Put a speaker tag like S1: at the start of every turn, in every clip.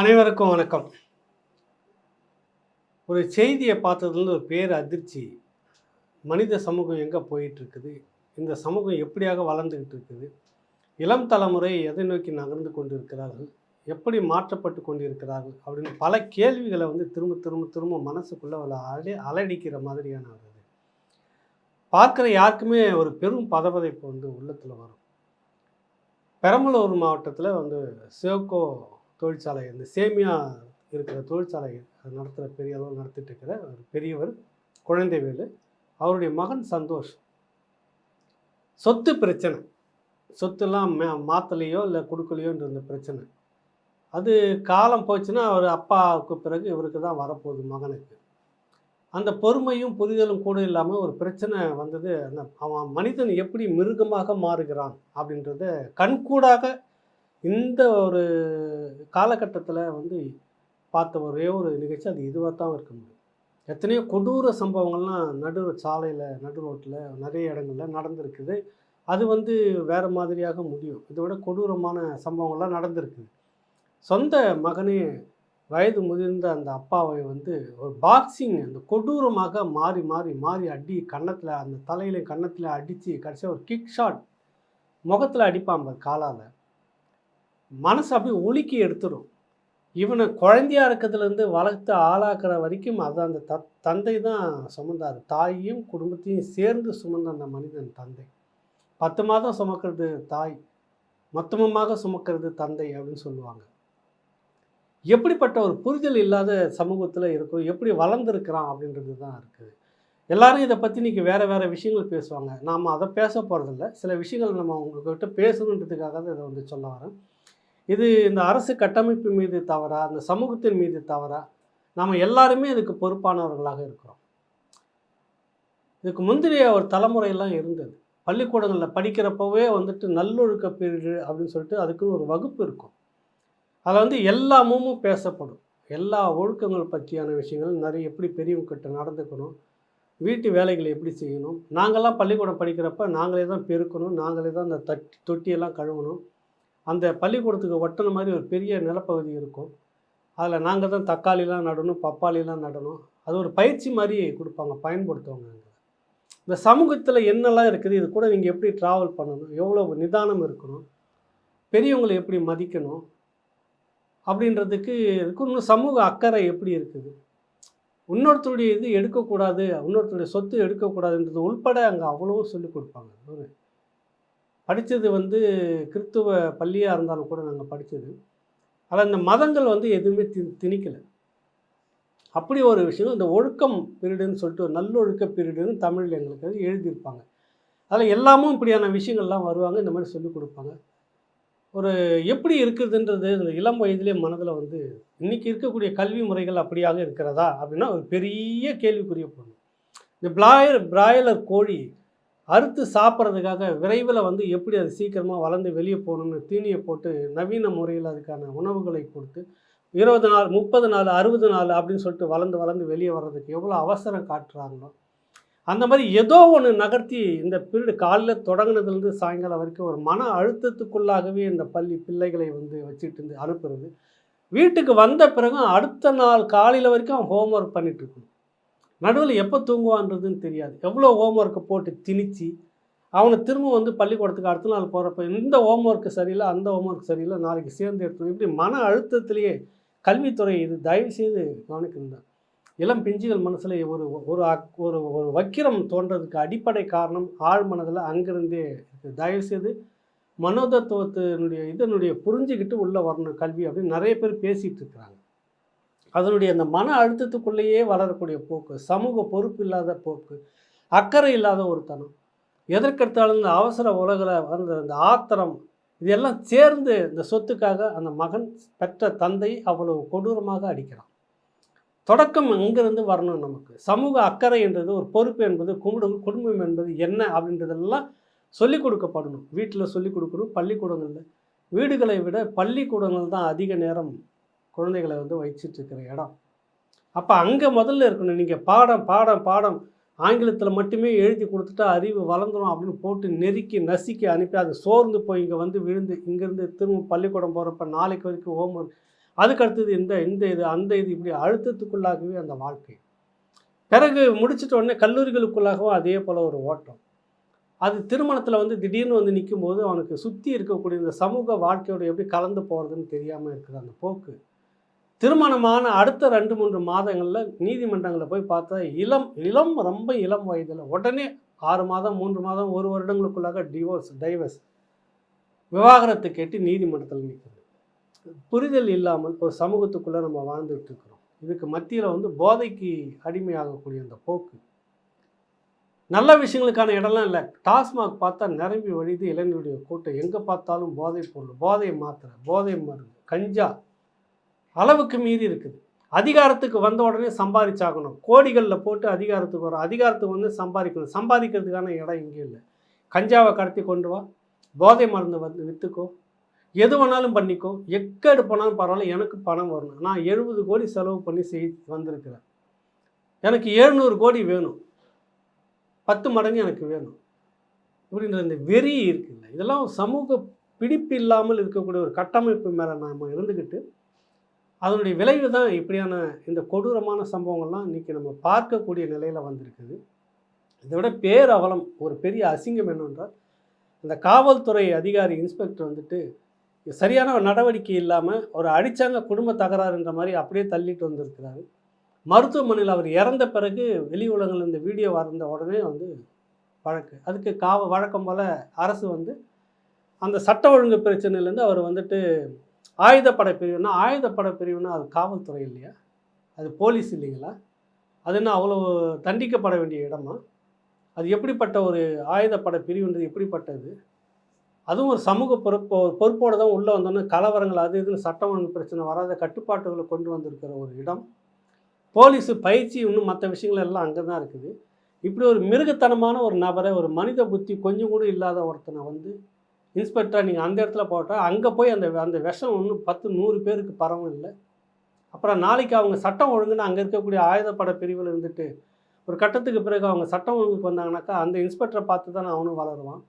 S1: அனைவருக்கும் வணக்கம். ஒரு செய்தியை பார்த்ததுலேருந்து ஒரு பேர் அதிர்ச்சி. மனித சமூகம் எங்கே போயிட்டுருக்குது? இந்த சமூகம் எப்படியாக வளர்ந்துக்கிட்டு இருக்குது இளம் தலைமுறை எதை நோக்கி நகர்ந்து கொண்டு இருக்கிறார்கள் எப்படி மாற்றப்பட்டு கொண்டிருக்கிறார்கள்? அப்படின்னு பல கேள்விகளை வந்து திரும்ப திரும்ப திரும்ப மனசுக்குள்ளே அவளை அலை அலடிக்கிற மாதிரியான ஒரு இது. பார்க்குற யாருக்குமே ஒரு பெரும் பதவதைப்பு வந்து உள்ளத்தில் வரும். பெரம்பலூர் மாவட்டத்தில் வந்து சிவக்கோ தொழிற்சாலை இந்த சேமியா இருக்கிற தொழிற்சாலை அது நடத்துகிற பெரிய அளவில் நடத்திட்டு இருக்கிற ஒரு பெரியவர் குழந்தைவேலு. அவருடைய மகன் சந்தோஷ். சொத்து பிரச்சனை. சொத்துலாம் மே மாற்றலையோ இல்லை கொடுக்கலையோன்ற இந்த பிரச்சனை. அது காலம் போச்சுன்னா அவர் அப்பாவுக்கு பிறகு இவருக்கு தான் வரப்போகுது மகனுக்கு. அந்த பொறுமையும் புரிதலும் கூட இல்லாமல் ஒரு பிரச்சனை வந்தது. அந்த அவன் மனிதன் எப்படி மிருகமாக மாறுகிறான் அப்படின்றத கண்கூடாக இந்த ஒரு காலகட்டத்தில் வந்து பார்த்த ஒரே ஒரு நிகழ்ச்சி அது இதுவாக தான் இருக்க முடியும். எத்தனையோ கொடூர சம்பவங்கள்லாம் நடு சாலையில் நடு ரோட்டில் நிறைய இடங்கள்ல நடந்திருக்குது. அது வந்து வேறு மாதிரியாக முடியும். இதை விட கொடூரமான சம்பவங்கள்லாம் நடந்திருக்குது. சொந்த மகனே வயது முதிர்ந்த அந்த அப்பாவை வந்து ஒரு பாக்ஸிங் அந்த கொடூரமாக மாறி மாறி மாறி அடி கன்னத்தில் அந்த தலையில கன்னத்தில் அடித்து கடைசியாக ஒரு கிக் ஷாட் முகத்தில் அடிப்பான் காலால். மனசு அப்படியே ஒழுக்கி எடுத்துடும். இவனை குழந்தையா இருக்கிறதுலேருந்து வளர்த்து ஆளாக்குற வரைக்கும் அது அந்த த தந்தை தான் சுமந்தார். தாயையும் குடும்பத்தையும் சேர்ந்து சுமந்த அந்த மனிதன் தந்தை. பத்து மாதம் சுமக்கிறது தாய் மொத்தமமாக சுமக்கிறது தந்தை அப்படின்னு சொல்லுவாங்க. எப்படிப்பட்ட ஒரு புரிதல் இல்லாத சமூகத்தில் இருக்கும் எப்படி வளர்ந்துருக்கிறான் அப்படின்றது தான் இருக்குது. எல்லாரும் இதை பற்றி இன்றைக்கி வேறு வேறு விஷயங்கள் பேசுவாங்க. நாம் அதை பேச போகிறதில்ல சில விஷயங்கள் நம்ம உங்கள்கிட்ட பேசணுன்றதுக்காக தான் இதை வந்து சொல்ல வரேன். இது இந்த அரசு கட்டமைப்பு மீது தவறா? இந்த சமூகத்தின் மீது தவறா? நாம் எல்லாருமே இதுக்கு பொறுப்பானவர்களாக இருக்கிறோம். இதுக்கு முந்திரிய ஒரு தலைமுறையெல்லாம் இருந்தது. பள்ளிக்கூடங்களில் படிக்கிறப்பவே வந்துட்டு நல்லொழுக்க பிரிவு அப்படின்னு சொல்லிட்டு அதுக்குன்னு ஒரு வகுப்பு இருக்கும். அதில் வந்து எல்லாமும் பேசப்படும். எல்லா ஒழுக்கங்கள் பற்றியான விஷயங்கள் நிறைய எப்படி பெரியவங்கிட்ட நடந்துக்கணும் வீட்டு வேலைகளை எப்படி செய்யணும்? நாங்கள்லாம் பள்ளிக்கூடம் படிக்கிறப்ப நாங்களே தான் பெருக்கணும் நாங்களே தான் அந்த தட்டி தொட்டியெல்லாம் கழுவணும். அந்த பள்ளிக்கூடத்துக்கு ஒட்டின மாதிரி ஒரு பெரிய நிலப்பகுதி இருக்கும். அதில் நாங்கள் தான் தக்காளிலாம் நடணும் பப்பாளிலாம் நடணும். அது ஒரு பயிற்சி மாதிரி கொடுப்பாங்க பயன்படுத்துவாங்க அங்கே. இந்த சமூகத்தில் என்னெல்லாம் இருக்குது இது கூட நீங்கள் எப்படி ட்ராவல் பண்ணணும் எவ்வளோ நிதானம் இருக்கணும் பெரியவங்களை எப்படி மதிக்கணும் அப்படின்றதுக்கு இன்னும் சமூக அக்கறை எப்படி இருக்குது? இன்னொருத்தருடைய இது எடுக்கக்கூடாது இன்னொருத்தருடைய சொத்து எடுக்கக்கூடாதுன்றது உள்பட அங்கே அவ்வளோ சொல்லிக் கொடுப்பாங்க. ஒரு படித்தது வந்து கிறித்துவ பள்ளியாக இருந்தாலும் கூட நாங்கள் படித்தது அதில் இந்த மதங்கள் வந்து எதுவுமே தி திணிக்கலை. அப்படி ஒரு விஷயம் இந்த ஒழுக்கம் பீரியடுன்னு சொல்லிட்டு ஒரு நல்லொழுக்க பீரியடுன்னு தமிழில் எங்களுக்கு அது எழுதியிருப்பாங்க. அதில் எல்லாமும் இப்படியான விஷயங்கள்லாம் வருவாங்க இந்த மாதிரி சொல்லிக் கொடுப்பாங்க. ஒரு எப்படி இருக்குதுன்றது இந்த இளம் வயதிலே மனதில் வந்து இன்றைக்கி இருக்கக்கூடிய கல்வி முறைகள் அப்படியாக இருக்கிறதா அப்படின்னா ஒரு பெரிய கேள்விக்குரிய பொண்ணு இந்த பிளாயர் பிராய்லர் கோழி அறுத்து சாப்பிட்றதுக்காக விரைவில் வந்து எப்படி அது சீக்கிரமாக வளர்ந்து வெளியே போகணும்னு தீனியை போட்டு நவீன முறையில் அதுக்கான உணவுகளை கொடுத்து இருபது நாள் முப்பது நாள் அறுபது நாள் அப்படின்னு சொல்லிட்டு வளர்ந்து வளர்ந்து வெளியே வர்றதுக்கு எவ்வளோ அவசரம் காட்டுறாங்களோ அந்த மாதிரி ஏதோ ஒன்று நகர்த்தி இந்த பீரியடு காலையில் தொடங்கினதுலேருந்து சாயங்காலம் வரைக்கும் ஒரு மன அழுத்தத்துக்குள்ளாகவே இந்த பள்ளி பிள்ளைகளை வந்து வச்சுட்டு இருந்து அனுப்புறது. வீட்டுக்கு வந்த பிறகு அடுத்த நாள் காலையில் வரைக்கும் ஹோம்ஒர்க் பண்ணிகிட்டு இருக்கணும். நடுவில் எப்போ தூங்குவான்றதுன்னு தெரியாது. எவ்வளோ ஹோம் ஒர்க்கை போட்டு திணிச்சு அவனை திரும்ப வந்து பள்ளிக்கூடத்துக்கு அடுத்த நாள் போகிறப்ப இந்த ஹோம் ஒர்க்கு சரியில்லை அந்த ஹோம் ஒர்க் சரியில்லை நாளைக்கு சேர்ந்து எடுத்து இப்படி மன அழுத்தத்திலேயே கல்வித்துறை இது தயவு செய்து கவனிக்கணும் தான் இளம் பிஞ்சுகள் மனசில் ஒரு ஒரு அக்- ஒரு ஒரு வக்கிரம் தோன்றதுக்கு அடிப்படை காரணம் ஆழ் மனதில் அங்கிருந்தே இருக்குது தயவுசெய்து மனோதத்துவத்தினுடைய இதனுடைய புரிஞ்சுக்கிட்டு உள்ளே வரணும் கல்வி அப்படின்னு நிறைய பேர் பேசிகிட்டு இருக்கிறாங்க. அதனுடைய அந்த மன அழுத்தத்துக்குள்ளேயே வளரக்கூடிய போக்கு சமூக பொறுப்பு இல்லாத போக்கு அக்கறை இல்லாத ஒரு தனம் எதற்கெடுத்தாலும் இந்த அவசர உலகில் வந்த அந்த ஆத்திரம் இதெல்லாம் சேர்ந்து இந்த சொத்துக்காக அந்த மகன் பெற்ற தந்தை அவ்வளவு கொடூரமாக அடிக்கிறான். தொடக்கம் எங்கேருந்து வரணும் நமக்கு? சமூக அக்கறை என்றது ஒரு பொறுப்பு என்பது குடும்பம் குடும்பம் என்பது என்ன அப்படின்றதெல்லாம் சொல்லிக் கொடுக்கப்படணும். வீட்டில் சொல்லிக் கொடுக்கணும் பள்ளிக்கூடங்களில். வீடுகளை விட பள்ளிக்கூடங்கள் தான் அதிக நேரம் குழந்தைகளை வந்து வச்சிட்ருக்கிற இடம். அப்போ அங்கே முதல்ல இருக்கணும். நீங்கள் பாடம் பாடம் பாடம். ஆங்கிலத்தில் மட்டுமே எழுதி கொடுத்துட்டா அறிவு வளர்ந்துடும் அப்படின்னு போட்டு நெருக்கி நசுக்கி அனுப்பி அது சோர்ந்து போய் இங்கே வந்து விழுந்து இங்கேருந்து திரும்ப பள்ளிக்கூடம் போகிறப்ப நாளைக்கு வரைக்கும் ஹோம்ஒர்க் அதுக்கு அடுத்தது இந்த இந்த இது அந்த இது இப்படி அழுத்தத்துக்குள்ளாகவே அந்த வாழ்க்கை. பிறகு முடிச்சிட்ட உடனே கல்லூரிகளுக்குள்ளாகவும் அதே போல் ஒரு ஓட்டம். அது திருமணத்தில் வந்து திடீர்னு வந்து நிற்கும்போது அவனுக்கு சுற்றி இருக்கக்கூடிய இந்த சமூக வாழ்க்கையோட எப்படி கலந்து போகிறதுன்னு தெரியாமல் இருக்குது அந்த போக்கு. திருமணமான அடுத்த ரெண்டு மூன்று மாதங்களில் நீதிமன்றங்களில் போய் பார்த்தா இளம் இளம் ரொம்ப இளம் வயதில் உடனே ஆறு மாதம் மூன்று மாதம் ஒரு வருடங்களுக்குள்ளாக டிவோர்ஸ் டைவர்ஸ் விவாகரத்து கேட்டு நீதிமன்றத்தில் நிற்குது புரிதல் இல்லாமல் ஒரு சமூகத்துக்குள்ளே நம்ம வாழ்ந்துட்டு இருக்கிறோம். இதுக்கு மத்தியில் வந்து போதைக்கு அடிமையாகக்கூடிய அந்த போக்கு. நல்ல விஷயங்களுக்கான இடம்லாம் இல்லை. டாஸ்மாக் பார்த்தா நிரம்பி வழிது இளைஞருடைய கூட்டம் எங்கே பார்த்தாலும் போதைப் பொருள் போதை மாத்திரை போதை மருந்து கஞ்சா அளவுக்கு மீறி இருக்குது. அதிகாரத்துக்கு வந்த உடனே சம்பாதிச்சாகணும். கோடிகளில் போட்டு அதிகாரத்துக்கு வரும். அதிகாரத்துக்கு வந்து சம்பாதிக்கணும். சம்பாதிக்கிறதுக்கான இடம் இங்கே இல்லை. கஞ்சாவை கடத்தி கொண்டு வா. போதை மருந்து வந்து விற்றுக்கோ எது வேணாலும் பண்ணிக்கோ. எக்கேடு போனாலும் பரவாயில்ல. எனக்கு பணம் வரணும். நான் எழுபது கோடி செலவு பண்ணி செய் வந்திருக்கிறேன். எனக்கு எழுநூறு கோடி வேணும். பத்து மடங்கு எனக்கு வேணும். இப்படின்ற இந்த வெறி இருக்குல்ல. இதெல்லாம் சமூக பிடிப்பு இல்லாமல் இருக்கக்கூடிய ஒரு கட்டமைப்பு மேலே நாம் இருந்துக்கிட்டு அதனுடைய விளைவு தான் இப்படியான இந்த கொடூரமான சம்பவங்கள்லாம் இன்றைக்கி நம்ம பார்க்கக்கூடிய நிலையில் வந்திருக்குது. இதை விட பேரவலம் ஒரு பெரிய அசிங்கம் என்னென்றால் அந்த காவல்துறை அதிகாரி இன்ஸ்பெக்டர் வந்துட்டு சரியான ஒரு நடவடிக்கை இல்லாமல் ஒரு அடித்தாங்க குடும்ப தகராறுன்ற மாதிரி அப்படியே தள்ளிட்டு வந்திருக்கிறாரு. மருத்துவமனையில் அவர் இறந்த பிறகு வெளி உலகங்கள் இந்த வீடியோ வந்த உடனே வந்து வழக்கு. அதுக்கு காவ வழக்கம் போல் அரசு வந்து அந்த சட்ட ஒழுங்கு பிரச்சனையிலேருந்து அவர் வந்துட்டு ஆயுதப்படை பிரிவுனா ஆயுதப்படை பிரிவுனா அது காவல்துறை இல்லையா? அது போலீஸ் இல்லைங்களா? அது என்ன அவ்வளோ தண்டிக்கப்பட வேண்டிய இடமா? அது எப்படிப்பட்ட ஒரு ஆயுதப்படை பிரிவுன்றது எப்படிப்பட்டது? அதுவும் ஒரு சமூக பொறுப்பு பொறுப்போடு தான் உள்ளே வந்தோன்னே கலவரங்கள் அது இதுன்னு சட்டம் பிரச்சனை வராத கட்டுப்பாட்டுகளை கொண்டு வந்திருக்கிற ஒரு இடம். போலீஸு பயிற்சி இன்னும் மற்ற விஷயங்கள் எல்லாம் அங்கே தான் இருக்குது. இப்படி ஒரு மிருகத்தனமான ஒரு நபரை ஒரு மனித புத்தி கொஞ்சம் கூட இல்லாத ஒருத்தனை வந்து இன்ஸ்பெக்டராக நீங்கள் அந்த இடத்துல போட்டால் அங்கே போய் அந்த அந்த விஷம் ஒன்றும் பத்து நூறு பேருக்கு பரவும் இல்லை. அப்புறம் நாளைக்கு அவங்க சட்டம் ஒழுங்குன்னு அங்கே இருக்கக்கூடிய ஆயுதப்பட பிரிவில் இருந்துட்டு ஒரு கட்டத்துக்கு பிறகு அவங்க சட்டம் ஒழுங்குக்கு வந்தாங்கனாக்கா அந்த இன்ஸ்பெக்டரை பார்த்து தான் அவனும் வளருவான்.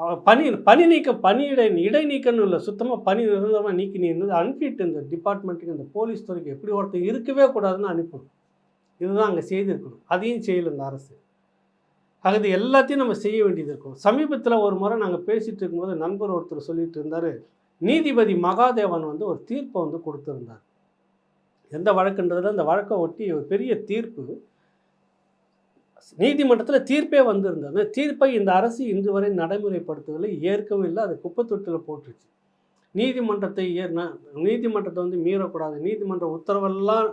S1: அவன் பணி பணி நீக்கம் பணியிடை இடைநீக்கம்னு இல்லை சுத்தமாக பணி நிரந்தரமாக நீக்கி நீ இருந்தது அனுப்பிட்டு இந்த டிபார்ட்மெண்ட்டுக்கு இந்த போலீஸ் துறைக்கு எப்படி ஒருத்தர் இருக்கவே கூடாதுன்னு அனுப்பணும். இதுதான் அங்கே செய்திருக்கணும். அதையும் செய்யல இந்த அரசு. ஆக இது எல்லாத்தையும் நம்ம செய்ய வேண்டியது இருக்கும். சமீபத்தில் ஒரு முறை நாங்கள் பேசிகிட்டு இருக்கும்போது நண்பர் ஒருத்தர் சொல்லிட்டு இருந்தார் நீதிபதி மகாதேவன் வந்து ஒரு தீர்ப்பை வந்து கொடுத்துருந்தார். எந்த வழக்குன்றதில் அந்த வழக்கை ஒட்டி ஒரு பெரிய தீர்ப்பு நீதிமன்றத்தில் தீர்ப்பே வந்திருந்தது. அந்த தீர்ப்பை இந்த அரசு இன்று வரை நடைமுறைப்படுத்துவதில்லை ஏற்கவும் இல்லை அது குப்பத்தொட்டில் போட்டுருச்சு. நீதிமன்றத்தை ஏ நீதிமன்றத்தை வந்து மீறக்கூடாது. நீதிமன்ற உத்தரவெல்லாம்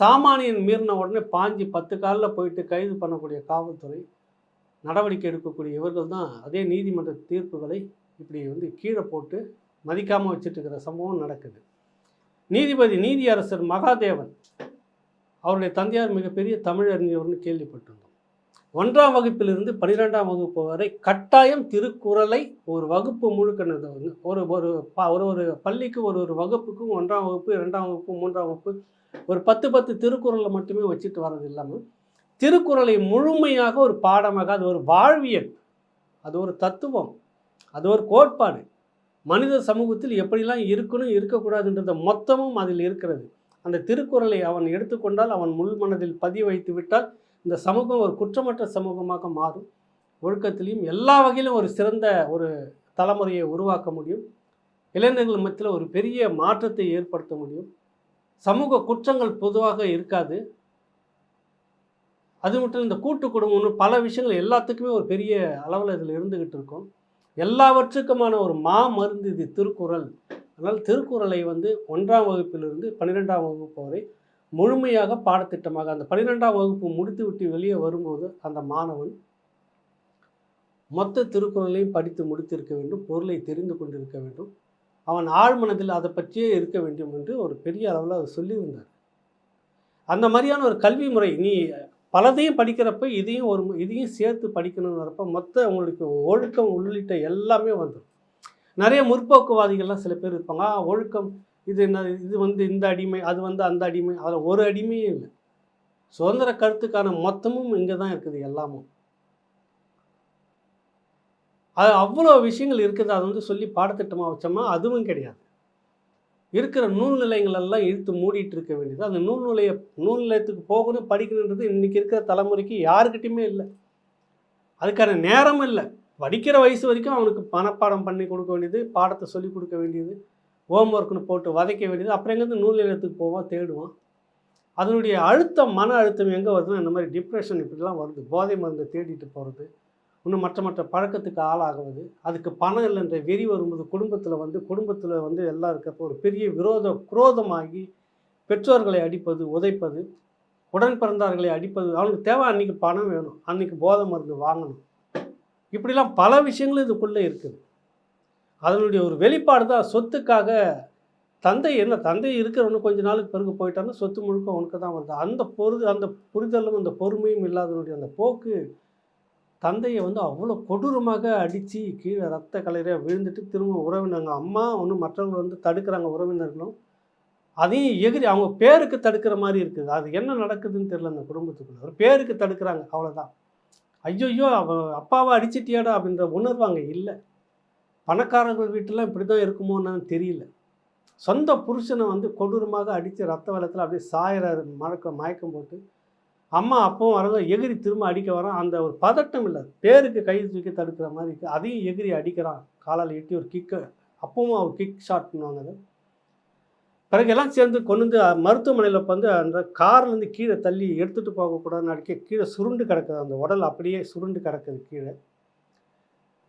S1: சாமானியன் மீறின உடனே பாஞ்சு பத்து காலில் போயிட்டு கைது பண்ணக்கூடிய காவல்துறை நடவடிக்கை எடுக்கக்கூடிய இவர்கள் தான் அதே நீதிமன்ற தீர்ப்புகளை இப்படி வந்து கீழே போட்டு மதிக்காமல் வச்சுட்டு இருக்கிற சம்பவம் நடக்குது. நீதிபதி நீதியரசர் மகாதேவன் அவருடைய தந்தையார் மிகப்பெரிய தமிழறிஞர்னு கேள்விப்பட்டிருந்தோம். ஒன்றாம் வகுப்பிலிருந்து பன்னிரெண்டாம் வகுப்பு வரை கட்டாயம் திருக்குறளை ஒரு வகுப்பு முழுக்கினது வந்து ஒரு ஒரு ப- ஒரு ஒரு பள்ளிக்கு ஒரு ஒரு வகுப்புக்கும் ஒன்றாம் வகுப்பு இரண்டாம் வகுப்பு மூன்றாம் வகுப்பு ஒரு பத்து பத்து திருக்குறளை மட்டுமே வச்சுட்டு வர்றது இல்லாமல் திருக்குறளை முழுமையாக ஒரு பாடமாக அது ஒரு வாழ்வியல் அது ஒரு தத்துவம் அது ஒரு கோட்பாடு. மனித சமூகத்தில் எப்படிலாம் இருக்கணும் இருக்கக்கூடாதுன்றத மொத்தமும் அதில் இருக்கிறது. அந்த திருக்குறளை அவன் எடுத்துக்கொண்டால் அவன் முள் மனதில் பதிய வைத்து விட்டால் இந்த சமூகம் ஒரு குற்றமற்ற சமூகமாக மாறும். ஒழுக்கத்திலையும் எல்லா வகையிலும் ஒரு சிறந்த ஒரு தலைமுறையை உருவாக்க முடியும். இளைஞர்கள் மத்தியில் ஒரு பெரிய மாற்றத்தை ஏற்படுத்த முடியும். சமூக குற்றங்கள் பொதுவாக இருக்காது. அது மட்டும் இந்த கூட்டு குடும்பம்னு பல விஷயங்கள் எல்லாத்துக்குமே ஒரு பெரிய அளவில் இதில் இருந்துக்கிட்டு இருக்கும். எல்லாவற்றுக்குமான ஒரு மா மருந்து இது திருக்குறள். அதனால் திருக்குறளை வந்து ஒன்றாம் வகுப்பிலிருந்து பன்னிரெண்டாம் வகுப்பு வரை முழுமையாக பாடத்திட்டமாக அந்த பன்னிரெண்டாம் வகுப்பு முடித்து விட்டு வெளியே வரும்போது அந்த மாணவன் மொத்த திருக்குறளையும் படித்து முடித்திருக்க வேண்டும் பொருளை தெரிந்து கொண்டிருக்க வேண்டும். அவன் ஆழ்மனதில் அதை பற்றியே இருக்க வேண்டும் என்று ஒரு பெரிய அளவில் அவர் சொல்லியிருந்தார். அந்த மாதிரியான ஒரு கல்வி முறை நீ பலதையும் படிக்கிறப்ப இதையும் ஒரு இதையும் சேர்த்து படிக்கணுங்கிறப்ப மொத்த உங்களுக்கு ஒழுக்கம் உள்ளிட்ட எல்லாமே வந்துடும். நிறைய முற்போக்குவாதிகள்லாம் சில பேர் இருப்பாங்க ஒழுக்கம் இது என்ன இது வந்து இந்த அடிமை அது வந்து அந்த அடிமை அதில் ஒரு அடிமையும் இல்லை. சுதந்திர கருத்துக்கான மொத்தமும் இங்கே தான் இருக்குது எல்லாமும். அது அவ்வளோ விஷயங்கள் இருக்குது அதை வந்து சொல்லி பாடத்திட்டமாக வச்சோமா அதுவும் கிடையாது. இருக்கிற நூல் நிலையங்களெல்லாம் இழுத்து மூடிட்டு இருக்க வேண்டியது. அந்த நூல் நிலைய நூல் நிலையத்துக்கு போகணும் படிக்கணுன்றது இன்றைக்கி இருக்கிற தலைமுறைக்கு யாருக்கிட்டையுமே இல்லை. அதுக்கான நேரம் இல்லை. படிக்கிற வயசு வரைக்கும் அவனுக்கு மனப்பாடம் பண்ணி கொடுக்க வேண்டியது பாடத்தை சொல்லி கொடுக்க வேண்டியது. ஹோம் ஒர்க்னு போட்டு வதைக்க வேண்டியது. அப்புறம் எங்கேருந்து நூல் நிலையத்துக்கு போவோம் தேடுவோம். அதனுடைய அழுத்தம் மன அழுத்தம் எங்கே வருதுன்னா இந்த மாதிரி டிப்ரெஷன் இப்படிலாம் வருது. போதை மருந்தை தேடிட்டு போகிறது இன்னும் மற்ற மற்ற பழக்கத்துக்கு ஆளாகுவது அதுக்கு பணம் இல்லைன்ற வெறி வரும்போது குடும்பத்தில் வந்து குடும்பத்தில் வந்து எல்லாம் இருக்கப்போ ஒரு பெரிய விரோத குரோதமாகி பெற்றோர்களை அடிப்பது உதைப்பது உடன் பிறந்தார்களை அடிப்பது. அவனுக்கு தேவை அன்றைக்கி பணம் வேணும் அன்றைக்கி போதை மருந்து வாங்கணும். இப்படிலாம் பல விஷயங்களும் இதுக்குள்ளே இருக்குது. அதனுடைய ஒரு வெளிப்பாடு தான் சொத்துக்காக தந்தை என்ன தந்தை இருக்கிறவனு கொஞ்ச நாளுக்கு பிறகு போயிட்டான்னா சொத்து முழுக்க உனக்கு தான் வருது. அந்த பொருது அந்த புரிதலும் அந்த பொறுமையும் இல்லாதனுடைய அந்த போக்கு தந்தையை வந்து அவ்வளோ கொடூரமாக அடித்து கீழே ரத்த கலையிற விழுந்துட்டு திரும்ப உறவினங்க அம்மா ஒன்று மற்றவங்க வந்து தடுக்கிறாங்க உறவினர்களும். அதையும் எகிரி அவங்க பேருக்கு தடுக்கிற மாதிரி இருக்குது. அது என்ன நடக்குதுன்னு தெரில அந்த குடும்பத்துக்குள்ள. ஒரு பேருக்கு தடுக்கிறாங்க அவ்வளோதான் ஐயோ அவன் அப்பாவை அடிச்சிட்டியாடா அப்படின்ற உணர்வு அங்கே இல்லை. பணக்காரங்கள் வீட்டிலாம் இப்படி தான் இருக்குமோன்னு தெரியல. சொந்த புருஷனை வந்து கொடூரமாக அடித்து ரத்த வெள்ளத்தில் அப்படியே சாயிறாரு மழக்க மயக்கம் போட்டு அம்மா அப்பவும் வரங்க எகிரி திரும்ப அடிக்க வரான். அந்த ஒரு பதட்டம் இல்லை. பேருக்கு கை தூக்கி தடுக்கிற மாதிரி இருக்குது அதையும் எகிரி அடிக்கிறான். காலால் எட்டி ஒரு கிக்கு அப்பவும் அவர் கிக் ஷாட் பண்ணுவாங்க பிறகு எல்லாம் சேர்ந்து கொண்டு வந்து மருத்துவமனையில் வந்து அந்த கார்லேருந்து கீழே தள்ளி எடுத்துகிட்டு போகக்கூடாதுன்னு அடிக்க கீழே சுருண்டு கிடக்குது. அந்த உடல் அப்படியே சுருண்டு கிடக்குது கீழே.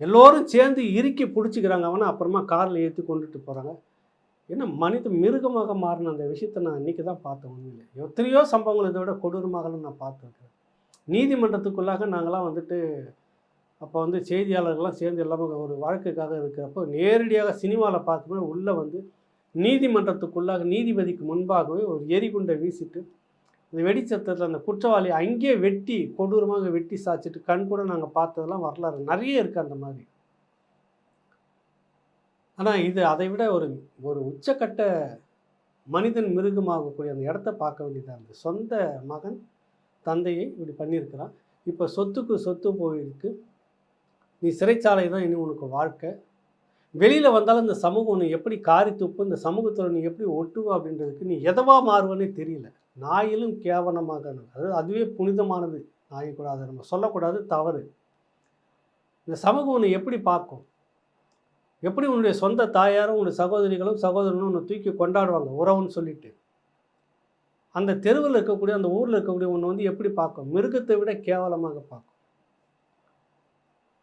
S1: எல்லோரும் சேர்ந்து இறுக்கி பிடிச்சிக்கிறாங்க. அவனை அப்புறமா காரில் ஏற்றி கொண்டுட்டு போகிறாங்க என்ன மனித மிருகமாக மாறின அந்த விஷயத்தை நான் இன்றைக்கி தான் பார்த்தேன் உண்மையில். எத்தனையோ சம்பவங்கள் இதை விட கொடூரமாகலாம் நான் பார்த்துருக்கேன் நீதிமன்றத்துக்குள்ளாக நாங்களாம் வந்துட்டு அப்போ வந்து செய்தியாளர்கள்லாம் சேர்ந்து எல்லாமே ஒரு வழக்குக்காக இருக்கிறப்போ நேரடியாக சினிமாவில் பார்க்கும்போது உள்ளே வந்து நீதிமன்றத்துக்குள்ளாக நீதிபதிக்கு முன்பாகவே ஒரு எரிகுண்டை வீசிட்டு அந்த வெடிச்சத்தத்தில் அந்த குற்றவாளி அங்கேயே வெட்டி கொடூரமாக வெட்டி சாய்ச்சிட்டு கண் கூட நாங்கள் பார்த்ததெல்லாம் வரலாறு நிறைய இருக்குது அந்த மாதிரி. ஆனால் இது அதை விட ஒரு ஒரு உச்சக்கட்ட மனிதன் மிருகமாகக்கூடிய அந்த இடத்த பார்க்க வேண்டியதாக இருந்தது. சொந்த மகன் தந்தையை இப்படி பண்ணியிருக்கிறான். இப்போ சொத்துக்கு சொத்து போயிருக்கு. நீ சிறைச்சாலை தான் இனி உனக்கு வாழ்க்கை. வெளியில் வந்தாலும் இந்த சமூகம் உன்னை எப்படி காரி துப்பு இந்த சமூகத்தில் நீ எப்படி ஒட்டுவா அப்படின்றதுக்கு நீ எதவா மாறுவனே தெரியல. நாயிலும் கேவலமாக அதாவது அதுவே புனிதமானது. நாயை கூடாது நம்ம சொல்லக்கூடாது தவறு. இந்த சமூகம் உன்னை எப்படி பார்க்கும்? எப்படி உன்னுடைய சொந்த தாயாரும் உன்னுடைய சகோதரிகளும் சகோதரனும் உன்னை தூக்கி கொண்டாடுவாங்க? உறவுன்னு சொல்லிட்டு. அந்த தெருவில் இருக்கக்கூடிய அந்த ஊரில் இருக்கக்கூடிய ஒன்று வந்து எப்படி பார்க்கும்? மிருகத்தை விட கேவலமாக பார்க்கும்.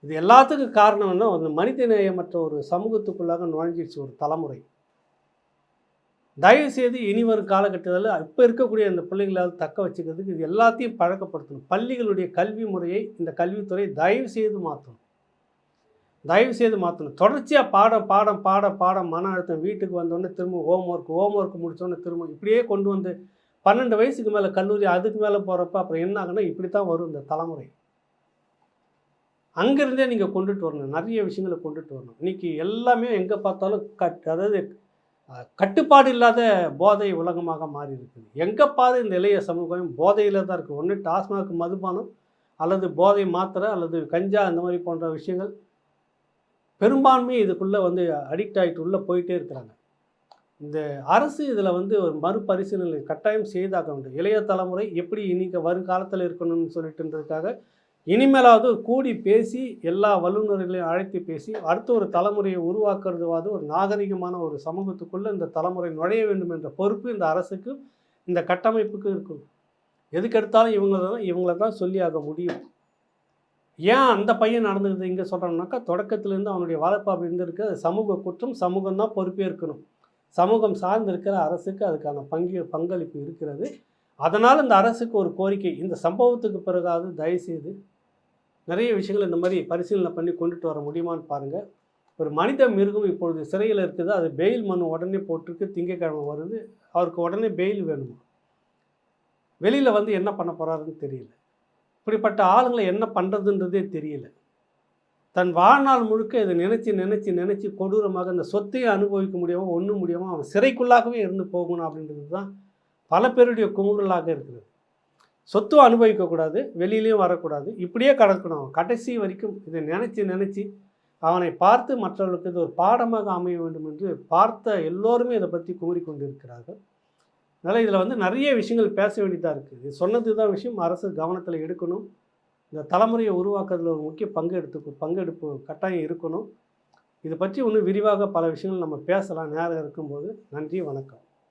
S1: இது எல்லாத்துக்கும் காரணம் என்ன? ஒரு மனித நேயமற்ற ஒரு சமூகத்துக்குள்ளாக நுழைஞ்சிடுச்சு ஒரு தலைமுறை. தயவுசெய்து இனி வரும் காலகட்டத்தில் இப்போ இருக்கக்கூடிய அந்த பிள்ளைகளால் தக்க வச்சுக்கிறதுக்கு இது எல்லாத்தையும் பழக்கப்படுத்தணும். பள்ளிகளுடைய கல்வி முறையை இந்த கல்வித்துறை தயவு செய்து மாற்றணும். தயவு செய்து மாற்றணும். தொடர்ச்சியாக பாடம் பாடம் பாடம் பாடம் மன அழுத்தம் வீட்டுக்கு வந்தோடனே திரும்ப ஹோம் ஒர்க் ஹோம் ஒர்க் முடித்தோடனே திரும்ப இப்படியே கொண்டு வந்து பன்னெண்டு வயசுக்கு மேலே கல்லூரி அதுக்கு மேலே போகிறப்ப அப்புறம் என்ன ஆகுனா இப்படி தான் வரும் இந்த தலைமுறை. அங்கேருந்தே நீங்கள் கொண்டுட்டு வரணும். நிறைய விஷயங்களை கொண்டுட்டு வரணும். இன்றைக்கி எல்லாமே எங்கே பார்த்தாலும் கட் அதாவது கட்டுப்பாடு இல்லாத போதை உலகமாக மாறி இருக்குது எங்கே பாரு இந்த இளைய சமூகம் போதையில் தான் இருக்குது ஒன்று டாஸ்மாக் மதுபானம் அல்லது போதை மாத்திரை அல்லது கஞ்சா அந்த மாதிரி போன்ற விஷயங்கள் பெரும்பான்மை இதுக்குள்ளே வந்து அடிக்ட் ஆகிட்டு உள்ளே போயிட்டே இருக்கிறாங்க. இந்த அரசு இதில் வந்து ஒரு மறுபரிசீலனை கட்டாயம் செய்தாக வேண்டும். இளைய தலைமுறை எப்படி இன்னைக்கு வருங்காலத்தில் இருக்கணும்னு சொல்லிட்டுன்றதுக்காக இனிமேலாவது கூடி பேசி எல்லா வல்லுநர்களையும் அழைத்து பேசி அடுத்த ஒரு தலைமுறையை உருவாக்குறதுவாது ஒரு நாகரிகமான ஒரு சமூகத்துக்குள்ளே இந்த தலைமுறை நுழைய வேண்டும் என்ற பொறுப்பு இந்த அரசுக்கு இந்த கட்டமைப்புக்கு இருக்கும். எதுக்கெடுத்தாலும் இவங்களை தான் இவங்கள தான் சொல்லி ஆக முடியும். ஏன் அந்த பையன் நடந்தது இங்கே சொல்கிறோம்னாக்கா தொடக்கத்திலேருந்து அவனுடைய வளர்ப்பாப்பு இருந்திருக்கு அது சமூக குற்றம் சமூகம் தான் பொறுப்பேற்கணும் சமூகம் சார்ந்திருக்கிற அரசுக்கு அதுக்கான பங்கு பங்களிப்பு இருக்கிறது. அதனால் இந்த அரசுக்கு ஒரு கோரிக்கை. இந்த சம்பவத்துக்கு பிறகாவது தயவுசெய்து நிறைய விஷயங்கள் இந்த மாதிரி பரிசீலனை பண்ணி கொண்டுட்டு வர முடியுமான்னு பாருங்கள் ஒரு மனித மிருகம் இப்பொழுது சிறையில் இருக்குது. அது பெயில் மனு உடனே போட்டிருக்கு திங்கக்கிழமை வருது. அவருக்கு உடனே பெயில் வேணுமா? வெளியில் வந்து என்ன பண்ண போகிறாருன்னு தெரியல. இப்படிப்பட்ட ஆளுங்களை என்ன பண்ணுறதுன்றதே தெரியல. தன் வாழ்நாள் முழுக்க இதை நினச்சி நினச்சி நினச்சி கொடூரமாக அந்த சொத்தையும் அனுபவிக்க முடியாமல் ஒன்றும் முடியாமல் அவன் சிறைக்குள்ளாகவே இருந்து போகணும் அப்படின்றது தான் பல பேருடைய குமுறலாக இருக்குது சொத்தும் அனுபவிக்கக்கூடாது வெளியிலையும் வரக்கூடாது. இப்படியே கடக்கணும். கடைசி வரைக்கும் இதை நினச்சி நினச்சி அவனை பார்த்து மற்றவர்களுக்கு இது ஒரு பாடமாக அமைய வேண்டும் என்று பார்த்த எல்லோருமே இதை பற்றி கூறிக்கொண்டிருக்கிறார்கள். அதனால் இதில் வந்து நிறைய விஷயங்கள் பேச வேண்டியதாக இருக்குது இது சொன்னது தான் விஷயம். அரசு கவனத்தில் எடுக்கணும். இந்த தலைமுறையை உருவாக்குறதுல ஒரு முக்கிய பங்கு எடுத்து பங்கெடுப்பு கட்டாயம் இருக்கணும். இதை பற்றி இன்னும் விரிவாக பல விஷயங்கள் நம்ம பேசலாம். நேரம் இருக்கும்போது நன்றி வணக்கம்.